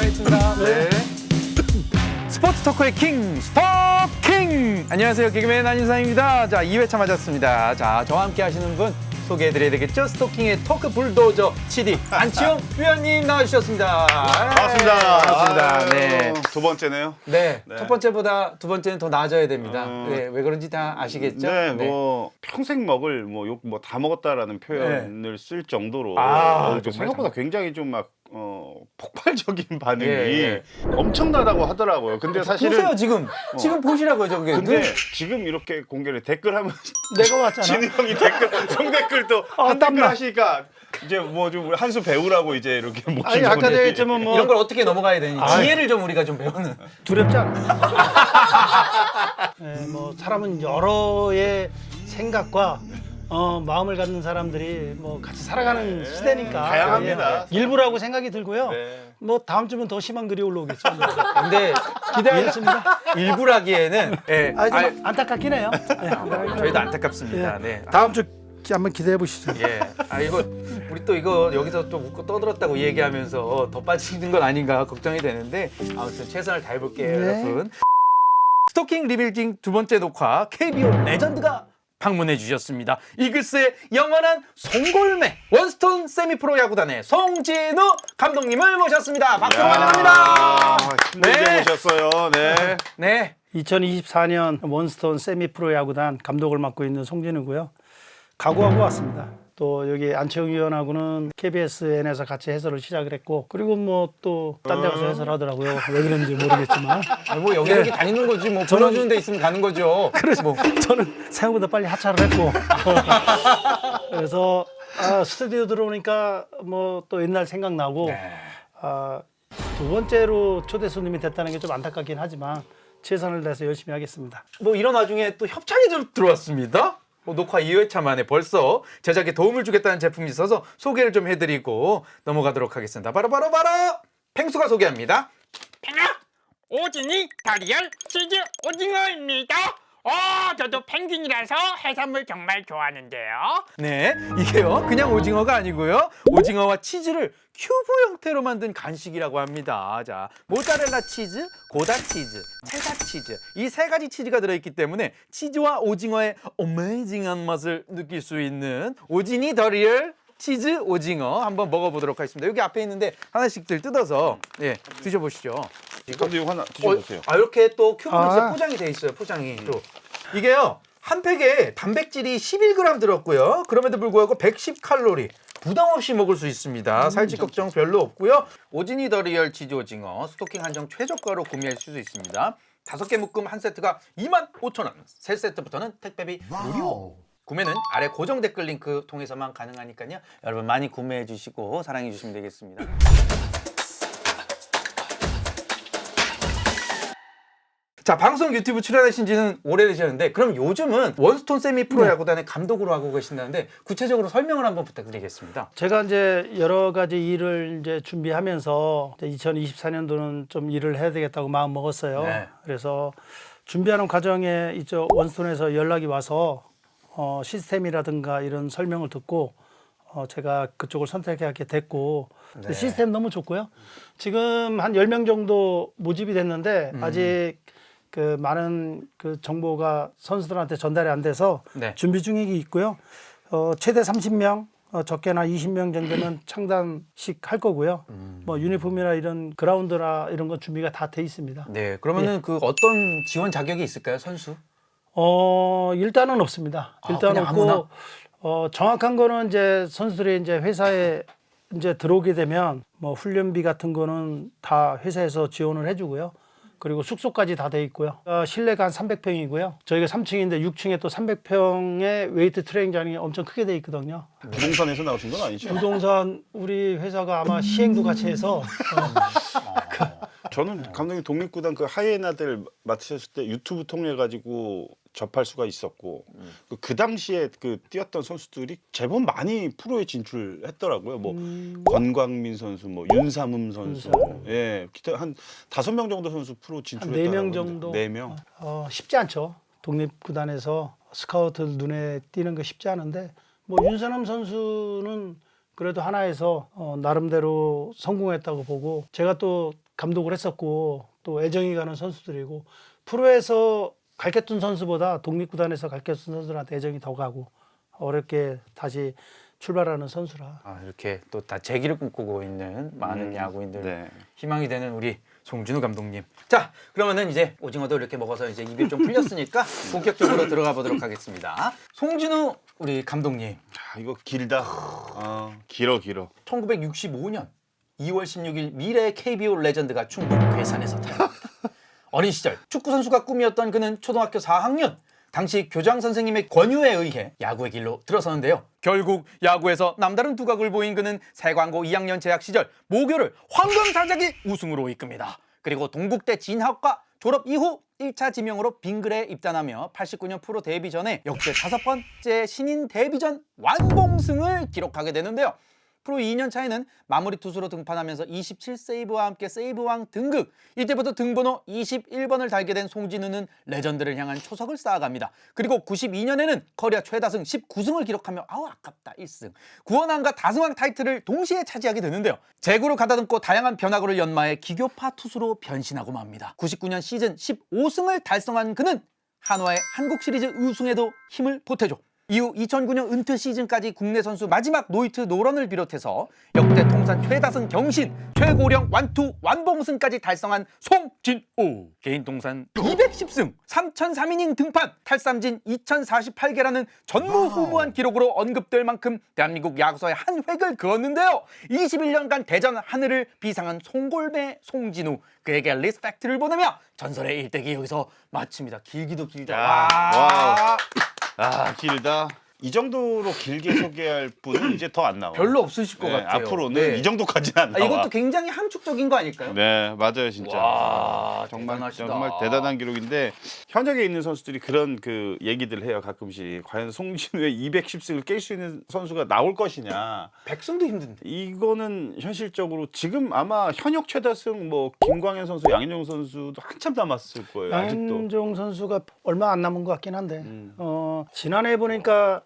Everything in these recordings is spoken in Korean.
시작하겠습니다. 네. 스포츠 토크의 킹, 스토킹! 안녕하세요. 개그맨 안윤상입니다. 자, 2회차 맞았습니다. 자, 저와 함께 하시는 분 소개해드려야 되겠죠? 스토킹의 토크 불도저 CD 안치용 위원님 나와주셨습니다. 반갑습니다. 반갑습니다. 네. 두 번째네요. 네. 네. 첫 번째보다 두 번째는 더 나아져야 됩니다. 어. 네. 왜 그런지 다 아시겠죠? 네, 뭐 평생 먹을 뭐 욕 뭐 다 먹었다라는 표현을 쓸 정도로 네. 아, 어, 생각보다 굉장히 좀막 어, 폭발적인 반응이 예, 예. 엄청나다고 하더라고요. 근데 사실은 보세요, 지금. 지금 보시라고요, 저게. 근데 지금 이렇게 공개를 댓글 하면 내가 왔잖아. 진우 형이 댓글 성댓글 또 아, 한 댓글 땀나. 하시니까 이제 뭐 좀 한수 배우라고 이제 이렇게 모신 아니 아까. 내가 했지만 뭐 이런 걸 어떻게 넘어가야 되니? 지혜를 좀 우리가 좀 배우는. 두렵지 않아. 네, 뭐 사람은 여러의 생각과 어, 마음을 갖는 사람들이 뭐 같이 살아가는 시대니까 다양합니다. 예, 일부라고 생각이 들고요. 네. 뭐 다음 주면 더 심한 글이 올라오겠죠. 뭐. 근데 기대하겠습니다. 일부라기에는 예, 아, 좀 아, 안타깝긴 해요. 네. 저희도 안타깝습니다. 예. 네. 다음 주 한번 기대해 보시죠. 예. 아 이거 우리 또 이거 여기서 또 웃고 떠들었다고 얘기하면서 더 빠지는 건 아닌가 걱정이 되는데 아무튼 최선을 다해 볼게요, 네. 여러분. 스토킹 리빌딩 두 번째 녹화 KBO 레전드가 방문해 주셨습니다. 이글스의 영원한 송골매 원스톤 세미프로 야구단의 송진우 감독님을 모셨습니다. 박수로 야, 환영합니다. 힘들게 네. 모셨어요. 네. 네. 2024년 원스톤 세미프로 야구단 감독을 맡고 있는 송진우고요. 각오하고 왔습니다. 또 여기 안채영 위원하고는 KBSN에서 같이 해설을 시작을 했고 그리고 뭐 또 딴 데 가서 해설하더라고요. 왜 그런지 모르겠지만 아, 뭐 여기저기 다니는 거지 뭐 불러주는 데 있으면 가는 거죠. 그래서 뭐 저는 생각보다 빨리 하차를 했고 그래서 아, 스튜디오 들어오니까 뭐 또 옛날 생각나고 네. 아, 두 번째로 초대 손님이 됐다는 게 좀 안타깝긴 하지만 최선을 다해서 열심히 하겠습니다. 뭐 이런 와중에 또 협찬이 들- 들어왔습니다. 뭐 녹화 2회차 만에 벌써 제작에 도움을 주겠다는 제품이 있어서 소개를 좀 해드리고 넘어가도록 하겠습니다. 바로 바로 바로 펭수가 소개합니다. 팽아 오징이 다리얼 치즈 오징어입니다. 어, 저도 펭귄이라서 해산물 정말 좋아하는데요. 네, 이게요 그냥 오징어가 아니고요 오징어와 치즈를 큐브 형태로 만든 간식이라고 합니다. 자, 모짜렐라 치즈, 고다 치즈, 체다 치즈 이 세 가지 치즈가 들어있기 때문에 치즈와 오징어의 어메이징한 맛을 느낄 수 있는 오지니 더리얼 치즈 오징어 한번 먹어보도록 하겠습니다. 여기 앞에 있는데 하나씩 들 뜯어서 예 드셔보시죠. 감독 이거 하나 드셔보세요. 어, 아 이렇게 또 큐브로 아. 진짜 포장이 돼 있어요. 포장이 또 이게요 한 팩에 단백질이 11g 들었고요. 그럼에도 불구하고 110칼로리. 부담 없이 먹을 수 있습니다. 살집 걱정 별로 없고요. 오지니 더리얼 치즈 오징어 스토킹 한정 최저가로 구매할 수 있습니다. 다섯 개 묶음 한 세트가 25,000원. 세 세트부터는 택배비 무료. 구매는 아래 고정 댓글 링크 통해서만 가능하니까요. 여러분 많이 구매해 주시고 사랑해 주시면 되겠습니다. 자 방송 유튜브 출연하신 지는 오래되셨는데 그럼 요즘은 원스톤 세미 프로 야구단의 감독으로 하고 계신다는데 구체적으로 설명을 한번 부탁드리겠습니다. 제가 이제 여러 가지 일을 이제 준비하면서 2024년도는 좀 일을 해야 되겠다고 마음 먹었어요. 네. 그래서 준비하는 과정에 이쪽 원스톤에서 연락이 와서 어, 시스템이라든가 이런 설명을 듣고 어, 제가 그쪽을 선택하게 됐고 네. 시스템 너무 좋고요. 지금 한 10명 정도 모집이 됐는데 음. 아직 그 많은 그 정보가 선수들한테 전달이 안 돼서 네. 준비 중이 있고요. 어, 최대 30명, 어, 적게나 20명 정도는 창단식 할 거고요. 음. 뭐 유니폼이나 이런 그라운드나 이런 건 준비가 다 돼 있습니다. 네 그러면은 그 어떤 지원 자격이 있을까요 선수? 어, 일단은 없습니다. 아, 일단 그냥 없고 아무나? 어, 정확한 거는 이제 선수들이 이제 회사에 이제 들어오게 되면 뭐 훈련비 같은 거는 다 회사에서 지원을 해주고요. 그리고 숙소까지 다 돼 있고요. 어, 실내가 한 300평이고요. 저희가 3층인데 6층에 또 300평의 웨이트 트레이닝장이 엄청 크게 돼 있거든요. 부동산에서 나오신 건 아니죠? 부동산 우리 회사가 아마 시행도 같이 해서 저는 감독님 독립구단 그 하이에나들 맡으셨을 때 유튜브 통해 가지고 접할 수가 있었고 그, 그 당시에 그 뛰었던 선수들이 제법 많이 프로에 진출했더라고요. 뭐 권광민 선수, 뭐 윤삼음 선수, 윤삼음. 예, 기타 한 다섯 명 정도 선수 프로 한 진출했다고 네명 합니다. 정도 네 명. 어, 쉽지 않죠. 독립구단에서 스카우트 눈에 띄는 거 쉽지 않은데 뭐 윤선암 선수는 그래도 하나에서 어, 나름대로 성공했다고 보고 제가 또 감독을 했었고 또 애정이 가는 선수들이고 프로에서 갈게툰 선수보다 독립구단에서 갈게툰 선수들한테 애정이 더 가고 어렵게 다시 출발하는 선수라. 아, 이렇게 또 다 재기를 꿈꾸고 있는 많은 야구인들 네. 희망이 되는 우리 송진우 감독님. 자, 그러면은 이제 오징어도 이렇게 먹어서 이제 입이 좀 풀렸으니까 본격적으로 들어가 보도록 하겠습니다. 송진우 우리 감독님. 아, 이거 길다. 어, 길어 길어. 1965년 2월 16일 미래의 KBO 레전드가 충북 괴산에서 태어납니다. 어린 시절 축구 선수가 꿈이었던 그는 초등학교 4학년 당시 교장 선생님의 권유에 의해 야구의 길로 들어서는데요. 결국 야구에서 남다른 두각을 보인 그는 세광고 2학년 재학 시절 모교를 황금사자기 우승으로 이끕니다. 그리고 동국대 진학과 졸업 이후 1차 지명으로 빙글에 입단하며 89년 프로 데뷔 전에 역대 다섯 번째 신인 데뷔전 완봉승을 기록하게 되는데요. 프로 2년 차에는 마무리 투수로 등판하면서 27세이브와 함께 세이브왕 등극. 이때부터 등번호 21번을 달게 된 송진우는 레전드를 향한 초석을 쌓아갑니다. 그리고 92년에는 커리어 최다승 19승을 기록하며 아우 아깝다 1승. 구원왕과 다승왕 타이틀을 동시에 차지하게 되는데요. 제구를 가다듬고 다양한 변화구를 연마해 기교파 투수로 변신하고 맙니다. 99년 시즌 15승을 달성한 그는 한화의 한국 시리즈 우승에도 힘을 보태죠. 이후 2009년 은퇴 시즌까지 국내 선수 마지막 노이트 노런을 비롯해서 역대 통산 최다승 경신, 최고령 완투 완봉승까지 달성한 송진우. 개인 통산 210승, 3003이닝 등판, 탈삼진 2048개라는 전무후무한 기록으로 언급될 만큼 대한민국 야구사의 한 획을 그었는데요. 21년간 대전 하늘을 비상한 송골매 송진우. 그에게 리스펙트를 보내며 전설의 일대기 여기서 마칩니다. 길기도 길다. 야, 와. 아 길다. 이 정도로 길게 소개할 분은 이제 더 안 나와. 별로 없으실 것 네, 같아요. 앞으로는 네. 이 정도까지는 안 아, 나와. 이것도 굉장히 함축적인 거 아닐까요? 네, 맞아요, 진짜. 와, 정말 대단하시다. 정말 대단한 기록인데 현역에 있는 선수들이 그런 그 얘기들 해요 가끔씩 과연 송진우의 210승을 깰 수 있는 선수가 나올 것이냐 백승도 힘든데. 이거는 현실적으로 지금 아마 현역 최다승 뭐 김광현 선수 양현종 선수도 한참 남았을 거예요 아직도 양현종 선수가 얼마 안 남은 것 같긴 한데 음. 어, 지난해 보니까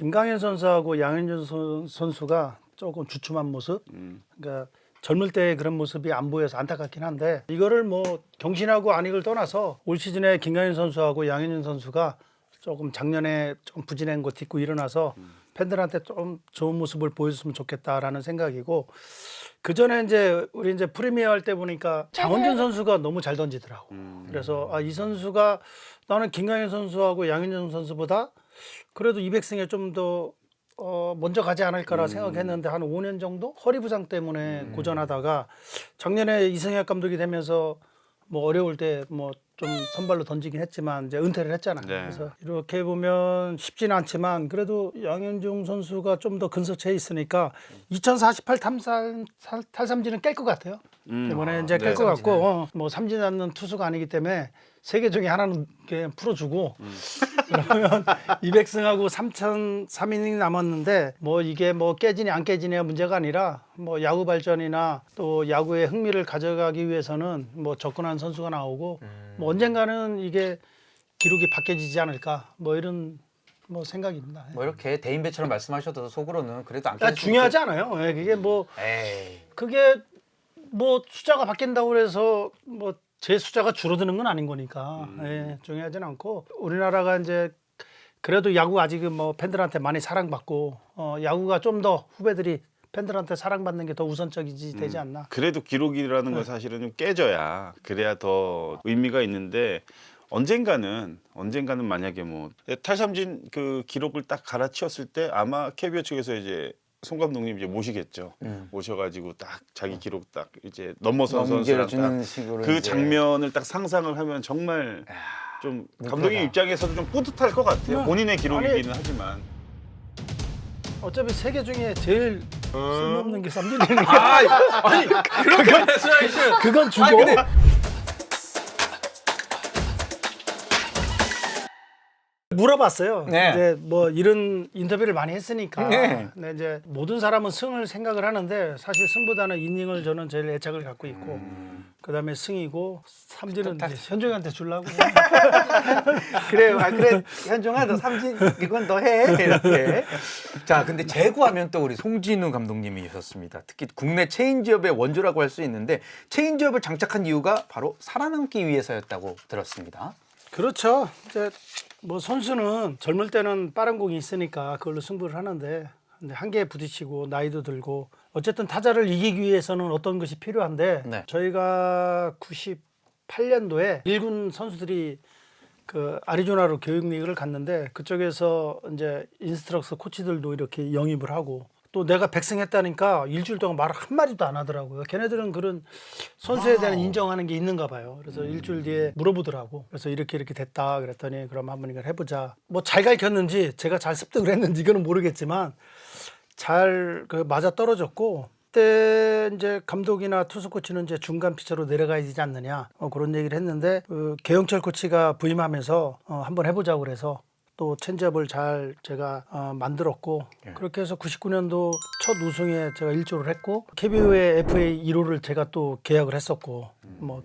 김강현 선수하고 양현종 선- 선수가 조금 주춤한 모습 음. 그러니까 젊을 때 그런 모습이 안 보여서 안타깝긴 한데 이거를 뭐 경신하고 아니를 떠나서 올 시즌에 김강현 선수하고 양현종 선수가 조금 작년에 좀 부진한 거 딛고 일어나서 팬들한테 좀 좋은 모습을 보여줬으면 좋겠다라는 생각이고 그 전에 이제 우리 이제 프리미어 할 때 보니까 장원준 선수가 너무 잘 던지더라고. 그래서 아, 이 선수가 나는 김강현 선수하고 양현종 선수보다 그래도 200승에 좀 더 어, 먼저 가지 않을까라 생각했는데 한 5년 정도 허리 부상 때문에 고전하다가 작년에 이승엽 감독이 되면서 뭐 어려울 때 뭐 좀 선발로 던지긴 했지만 이제 은퇴를 했잖아. 네. 그래서 이렇게 보면 쉽지는 않지만 그래도 양현종 선수가 좀 더 근소체에 있으니까 2048 탐삼 탈삼진은 깰 것 같아요. 음. 이번에 이제 네. 깰것 같고 어, 뭐 삼진 않는 투수가 아니기 때문에 세 개 중에 하나는 그냥 풀어주고 그러면 200승하고 3천 3이닝 남았는데 뭐 이게 뭐 깨지냐 안 깨지냐 문제가 아니라 뭐 야구 발전이나 또 야구의 흥미를 가져가기 위해서는 뭐 접근한 선수가 나오고 뭐 언젠가는 이게 기록이 바뀌어지지 않을까 뭐 이런 뭐 생각입니다. 뭐 이렇게 대인배처럼 말씀하셔도 속으로는 그래도 안 아, 깨질 중요하지 않아요. 예, 그게 뭐 수도- 에이. 그게 뭐 숫자가 바뀐다고 해서 뭐 제 숫자가 줄어드는 건 아닌 거니까. 예, 중요하진 않고. 우리나라가 이제 그래도 야구 아직은 뭐 팬들한테 많이 사랑받고 어, 야구가 좀 더 후배들이 팬들한테 사랑받는 게 더 우선적이지 되지 않나. 그래도 기록이라는 건 사실은 좀 깨져야 그래야 더 의미가 있는데 언젠가는 언젠가는 만약에 뭐 탈삼진 그 기록을 딱 갈아치웠을 때 아마 캐비어 측에서 이제 송 감독님 이제 모시겠죠. 음. 모셔가지고 딱 자기 기록 딱 이제 넘어선 선수랑 딱그 이제. 장면을 딱 상상을 하면 정말 좀 감독님 입장에서도 좀 뿌듯할 것 같아요. 본인의 기록이기는 하지만. 어차피 세계 중에 제일 쓸모없는 게 쌈질이니까 아, 아니 그렇게 말씀하시면 그건 주고. 물어봤어요. 네. 이제 뭐 이런 인터뷰를 많이 했으니까. 네. 근데 이제 모든 사람은 승을 생각을 하는데 사실 승보다는 이닝을 저는 제일 애착을 갖고 있고. 그다음에 승이고 삼진은 이제 현종이한테 주려고. 그래요. 아 그래 현종아 너 삼진 이건 너 해. 이렇게. 자 근데 제구하면 또 우리 송진우 감독님이셨습니다. 특히 국내 체인지업의 원조라고 할 수 있는데 체인지업을 장착한 이유가 바로 살아남기 위해서였다고 들었습니다. 그렇죠. 이제 뭐 선수는 젊을 때는 빠른 공이 있으니까 그걸로 승부를 하는데 근데 한계에 부딪히고 나이도 들고 어쨌든 타자를 이기기 위해서는 어떤 것이 필요한데 네. 저희가 98년도에 일군 선수들이 그 아리조나로 교육 리그를 갔는데 그쪽에서 이제 인스트럭터 코치들도 이렇게 영입을 하고 또 내가 백승했다니까 일주일 동안 말 한 마디도 안 하더라고요. 걔네들은 그런 선수에 대한 인정하는 게 있는가 봐요. 그래서 일주일 뒤에 물어보더라고. 그래서 이렇게 이렇게 됐다 그랬더니 그럼 한번 이걸 해보자. 뭐 잘 가르쳤는지 제가 잘 습득을 했는지 이거는 모르겠지만 잘그 맞아 떨어졌고 그때 이제 감독이나 투수 코치는 이제 중간 피처로 내려가야 되지 않느냐 어, 그런 얘기를 했는데 그 개영철 코치가 부임하면서 어, 한번 해보자고 그래서 또 체인지업을 잘 제가 어, 만들었고 그렇게 해서 99년도 첫 우승에 제가 일조를 했고 KBO의 FA 1호를 제가 또 계약을 했었고 뭐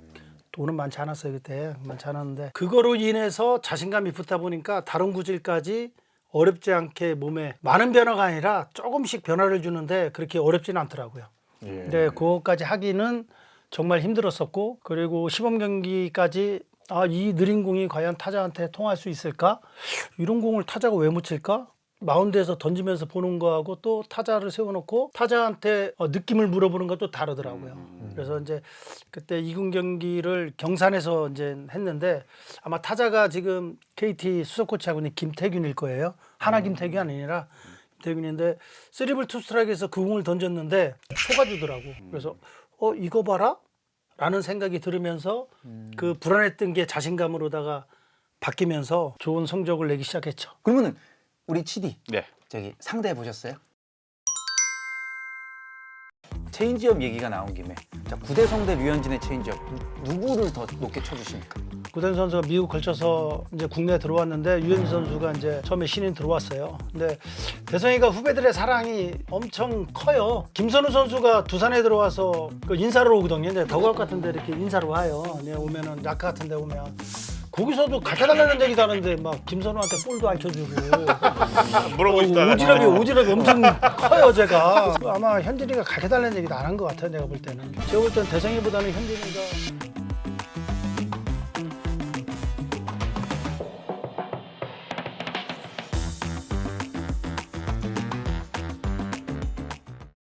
돈은 많지 않았어요 그때. 많지 않았는데 그거로 인해서 자신감이 붙다 보니까 다른 구질까지 어렵지 않게 몸에 많은 변화가 아니라 조금씩 변화를 주는데 그렇게 어렵지는 않더라고요. 근데 그거까지 하기는 정말 힘들었었고 그리고 시범 경기까지 아 이 느린 공이 과연 타자한테 통할 수 있을까? 이런 공을 타자가 왜 못 칠까? 마운드에서 던지면서 보는 거하고 또 타자를 세워놓고 타자한테 어, 느낌을 물어보는 것도 다르더라고요. 그래서 이제 그때 이군 경기를 경산에서 이제 했는데 아마 타자가 지금 KT 수석 코치하고 있는 김태균일 거예요. 하나 김태균이 아니라 김태균인데 쓰리블 투 스트라이크에서 그 공을 던졌는데 속아주더라고. 그래서 어 이거 봐라. 라는 생각이 들으면서 그 불안했던 게 자신감으로다가 바뀌면서 좋은 성적을 내기 시작했죠. 그러면은 우리 치디 네. 저기 상대해 보셨어요? 체인지업 얘기가 나온 김에 자 구대성 대 류현진의 체인지업 누- 누구를 더 높게 쳐주십니까? 구된 선수가 미국 걸쳐서 이제 국내에 들어왔는데 유현진 선수가 이제 처음에 신인 들어왔어요. 근데 대성이가 후배들의 사랑이 엄청 커요. 김선우 선수가 두산에 들어와서 그 인사를 오거든요. 근데 더가웃 같은 데 이렇게 인사를 와요. 그냥 오면은 야카 같은 데 오면 거기서도 가르쳐달라는 얘기도 하는데 막 김선우한테 볼도 안 쳐주고. 물어보고 싶다. 오지랖이 오지랖이 엄청 커요 제가. 아마 현진이가 가르쳐달라는 얘기도 안 한 것 같아요 내가 볼 때는. 제가 볼 때는 대성이보다는 현진이가